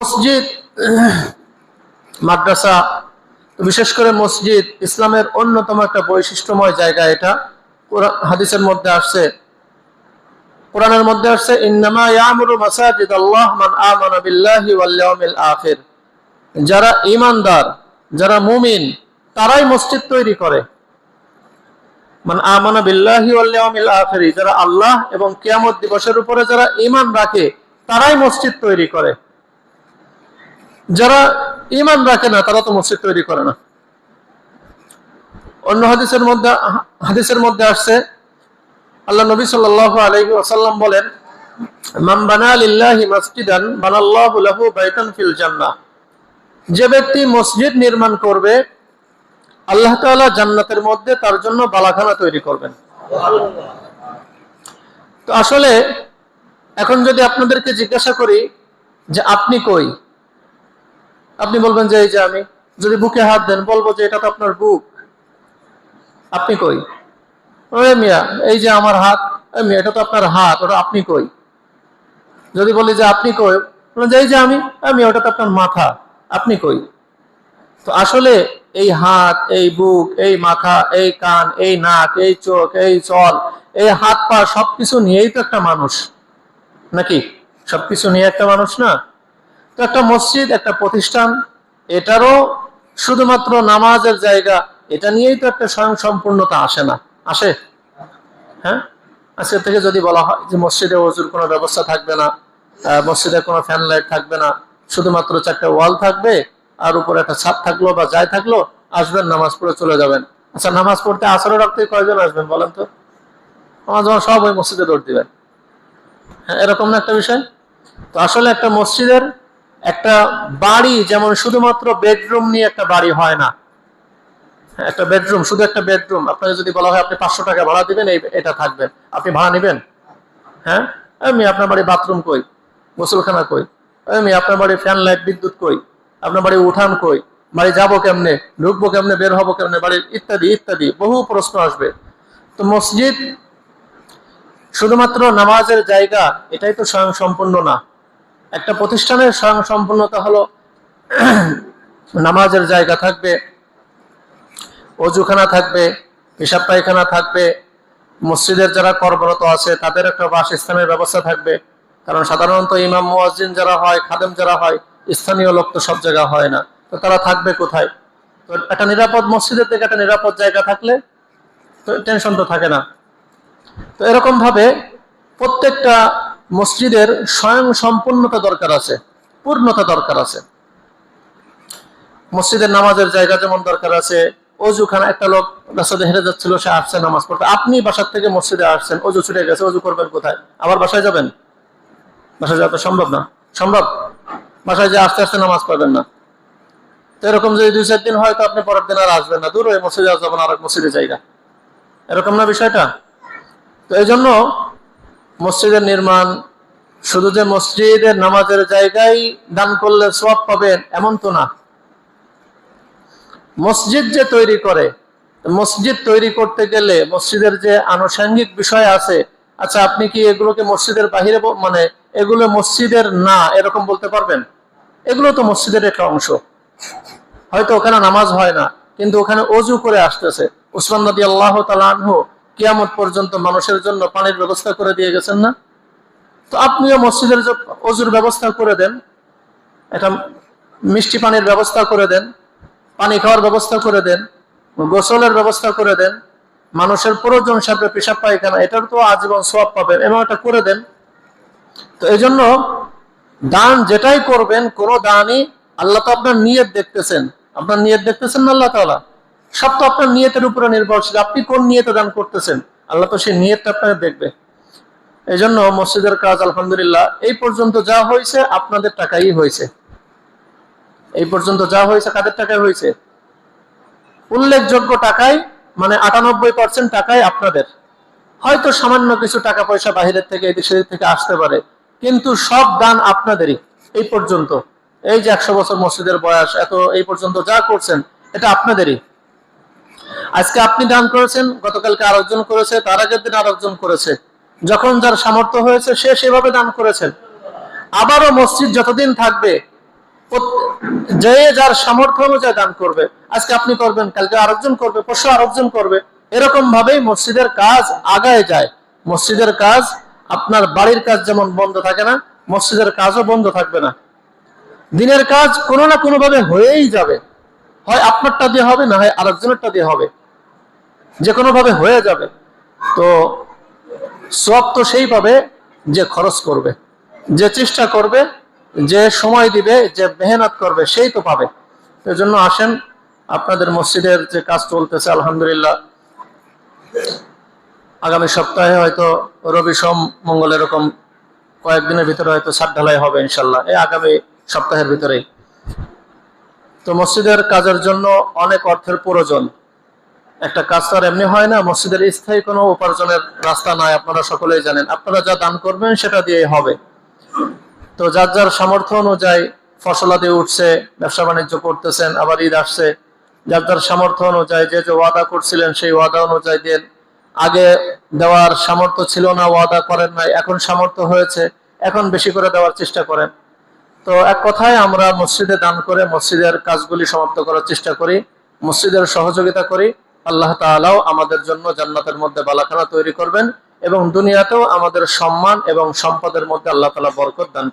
মসজিদ মাদ্রাসা, বিশেষ করে মসজিদ, ইসলামের অন্যতম একটা বৈশিষ্ট্যময় জায়গা এটা। হাদিসের মধ্যে আসছে, কোরআনের মধ্যে আসছে আল্লাহ যারা ঈমানদার, যারা মুমিন, তারাই মসজিদ তৈরি করে। মান আমানা বিল্লাহি ওয়াল যারা আল্লাহ এবং কিয়ামত দিবসের উপরে যারা ঈমান রাখে, তারাই মসজিদ তৈরি করে। যারা ইমান রাখে না, তারা তো মসজিদ তৈরি করে না। অন্য হাদিসের মধ্যে হাদিসের মধ্যে আসছে, আল্লাহ নবী সাল্লাল্লাহু আলাইহি ওয়াসাল্লাম বলেন যে ব্যক্তি মসজিদ নির্মাণ করবে, আল্লাহ তাআলা জান্নাতের মধ্যে তার জন্য বালাখানা তৈরি করবেন। তো আসলে, এখন যদি আপনাদেরকে জিজ্ঞাসা করি যে আপনি কই? আপনি বলবেন যে, এই যে আমি যদি বুকে হাত দেন, বলব যে এটা তো আপনার বুক। আপনি কই? ওরে মিয়া, এই যে আমার হাত মিয়া, এটা তো আপনার হাত, ওটা আপনি কই? যদি বলি যে, আপনি কই? যে, এই যে আমি মিয়া ওটা তো আপনার মাথা, আপনি কই? তো আসলে এই হাত, এই বুক, এই মাথা, এই কান, এই নাক, এই চোখ, এই চল, এই হাত পা সবকিছু নিয়েই তো একটা মানুষ। নাকি? সবকিছু নিয়ে একটা মানুষ না? একটা মসজিদ, একটা প্রতিষ্ঠান, এটারও শুধুমাত্র নামাজের জায়গা, এটা নিয়েই তো একটা স্বয়ং সম্পূর্ণতা আসে না। আসে? হ্যাঁ? আজকে থেকে যদি বলা হয় যে মসজিদে ওজুর কোনো ব্যবস্থা থাকবে না মসজিদে কোনো ফ্যান লাইট থাকবে না, শুধুমাত্র চারটা ওয়াল থাকবে, আর উপরে একটা ছাদ থাকল বা যাই থাকল, আসবেন, নামাজ পড়ে চলে যাবেন। আচ্ছা নামাজ পড়তে আসরে রাখতে কয়জন আসবেন বলেন তো? আমার যখন সব ওই মসজিদে দৌড় দিবেন। হ্যাঁ এরকম না একটা বিষয়? তো আসলে একটা মসজিদের একটা বাড়ি, যেমন শুধুমাত্র বেডরুম নিয়ে একটা বাড়ি হয় না। একটা বেডরুম শুধু একটা বেডরুম আপনাকে যদি বলা হয় আপনি পাঁচশো টাকা ভাড়া দিবেন, এই এটা থাকবেন আপনি ভাড়া নেবেন? হ্যাঁ? আমি আপনার বাড়ি বাথরুম কই? গোসলখানা কই? আমি আপনার বাড়ি ফ্যান লাইট বিদ্যুৎ কই? আপনার বাড়ি উঠান কই? বাড়ি যাব কেমনে? ঢুকবো কেমনে? বের হব কেমনে? বাড়ির ইত্যাদি ইত্যাদি। বহু প্রশ্ন আসবে। তো মসজিদ শুধুমাত্র নামাজের জায়গা, এটাই তো স্বয়ং সম্পূর্ণ না। একটা প্রতিষ্ঠানের স্বয়ং সম্পূর্ণতা হলো, নামাজের জায়গা থাকবে, অজুখানা থাকবে, পেশাব পায়খানা থাকবে, মসজিদের যারা কর্মরত আছে, তাদের একটা বাসস্থানের ব্যবস্থা থাকবে। কারণ সাধারণত ইমাম, মুয়াজ্জিন যারা হয়, খাদেম যারা হয়, স্থানীয় লোক তো সব জায়গা হয় না। তো তারা থাকবে কোথায়? তো একটা নিরাপদ মসজিদের থেকে একটা নিরাপদ জায়গা থাকলে তো টেনশন তো থাকে না। তো এরকম ভাবে প্রত্যেকটা মসজিদের স্বয়ং সম্পূর্ণতা দরকার আছে, পূর্ণতা দরকার আছে। মসজিদের নামাজের জায়গা যেমন দরকার আছে অজুখানা একটা লোক রাস্তাতে হেরে যাচ্ছিল, সে আসছে নামাজ পড়তে। আপনি বাসার থেকে মসজিদে আসছেন অজু ছুটে গেছে অজু করবেন কোথায়? আবার বাসায় যাবেন? বাসায় যাওয়া সম্ভব না। সম্ভব? বাসায় যে আস্তে আস্তে নামাজ পড়বেন না। তো এরকম যদি দুই চার দিন হয়, তো আপনি পরের দিন আর আসবেন না। দূর হয়ে মসজিদে আসবেন আর এক মসজিদে জায়গা। এরকম না বিষয়টা? তো এই জন্য মসজিদের নির্মাণ, শুধু যে মসজিদের নামাজের জায়গায় দান করলে সব পাবেন এমন তো না। মসজিদ যে তৈরি করে, মসজিদ তৈরি করতে গেলে মসজিদের যে আনুষঙ্গিক বিষয় আছে আচ্ছা আপনি কি এগুলোকে মসজিদের বাহিরে মানে এগুলো মসজিদের না, এরকম বলতে পারবেন? এগুলো তো মসজিদের একটা অংশ। হয়তো ওখানে নামাজ হয় না, কিন্তু ওখানে অজু করে আসতেছে। উসমান নদী আল্লাহ তালানহু কিয়ামত পর্যন্ত মানুষের জন্য পানির ব্যবস্থা করে দিয়ে গেছেন না? তো আপনিও মসজিদের অজুর ব্যবস্থা করে দেন এটা মিষ্টি পানির ব্যবস্থা করে দেন, পানি খাওয়ার ব্যবস্থা করে দেন, গোসলের ব্যবস্থা করে দেন, মানুষের প্রয়োজন সাথে পেশাব পায়খানা, এটার তো আজীবন সব পাবেন এমন একটা করে দেন। তো এই জন্য দান যেটাই করবেন, কোন দানই আল্লাহ তো আপনার নিয়ত দেখতেছেন। আপনার নিয়ত দেখতেছেন না আল্লাহ তাআলা? সব তো আপনার নিয়তের উপরে নির্ভরশীল। আপনি কোন নিয়তে দান করতেছেন? আল্লাহ তো সেই নিয়তটা আপনাকে দেখবে। এই জন্য মসজিদের কাজ, আলহামদুলিল্লাহ, এই পর্যন্ত যা হয়েছে আপনাদের টাকাই হয়েছে। এই পর্যন্ত যা হয়েছে কাদের টাকায় হয়েছে? উল্লেখযোগ্য টাকায় মানে আটানব্বই পার্সেন্ট টাকায় আপনাদের। হয়তো সামান্য কিছু টাকা পয়সা বাহিরের থেকে, এদিক সেদিক থেকে আসতে পারে, কিন্তু সব দান আপনাদেরই এই পর্যন্ত। এই যে একশো বছর মসজিদের বয়স, এত এই পর্যন্ত যা করছেন, এটা আপনাদেরই। আজকে আপনি দান করেছেন, গতকালকে আরেকজন করেছে, তার আগের দিন আরেকজন করেছে। যখন যার সামর্থ্য হয়েছে, সে সেভাবে দান করেছেন। আবারও মসজিদ যতদিন থাকবে যে যার সামর্থ্য অনুযায়ী দান করবে, আজকে আপনি করবেন, কালকে আরেকজন করবে, পরশু আরেকজন করবে এরকম ভাবেই মসজিদের কাজ আগায় যায়। মসজিদের কাজ, আপনার বাড়ির কাজ যেমন বন্ধ থাকে না, মসজিদের কাজও বন্ধ থাকবে না। দিনের কাজ কোনো না কোনোভাবে হয়েই যাবে। হয় আপনারটা দিয়ে হবে, না হয় আরেকজনেরটা দিয়ে হবে। যে কোনো ভাবে হয়ে যাবে, তো সব তো সেই পাবে যে খরচ করবে, যে চেষ্টা করবে, যে সময় দিবে, যে মেহনত করবে, সেই তো পাবে। এই জন্য আসেন, আপনাদের মসজিদের যে কাজ চলতেছে, আলহামদুলিল্লাহ। আগামী সপ্তাহে হয়তো রবি সোম মঙ্গল এরকম কয়েকদিনের ভিতরে হয়তো ছাদ ঢালাই হবে, ইনশাল্লাহ। এই আগামী সপ্তাহের ভিতরেই। তো মসজিদের কাজের জন্য অনেক অর্থের প্রয়োজন। একটা কাজ তো আর এমনি হয় না, মসজিদের স্থায়ী কোনো উপার্জনের রাস্তা নাই, আপনারা সকলেই জানেন। আপনারা যা দান করবেন সেটা দিয়েই হবে। তো যার যার সামর্থ্য অনুযায়ী ফসলাদি উঠছে, ব্যবসা বাণিজ্য করতেছেন, আবার ঈদ আসছে, যার যার সামর্থ্য অনুযায়ী যে যে ওয়াদা করছিলেন সেই ওয়াদা অনুযায়ী দেন। আগে দেওয়ার সামর্থ্য ছিল না, ওয়াদা করেন নাই, এখন সামর্থ্য হয়েছে, এখন বেশি করে দেওয়ার চেষ্টা করেন। তো এক কথায় আমরা মসজিদে দান করে মসজিদের কাজগুলি সমাপ্ত করার চেষ্টা করি, মসজিদের সহযোগিতা করি আল্লাহ তালাও আমাদের জন্য জান্নাতের মধ্যে বালাখানা তৈরি করবেন এবং দুনিয়াতেও আমাদের সম্মান এবং সম্পদের মধ্যে আল্লাহ তালা বরকত দান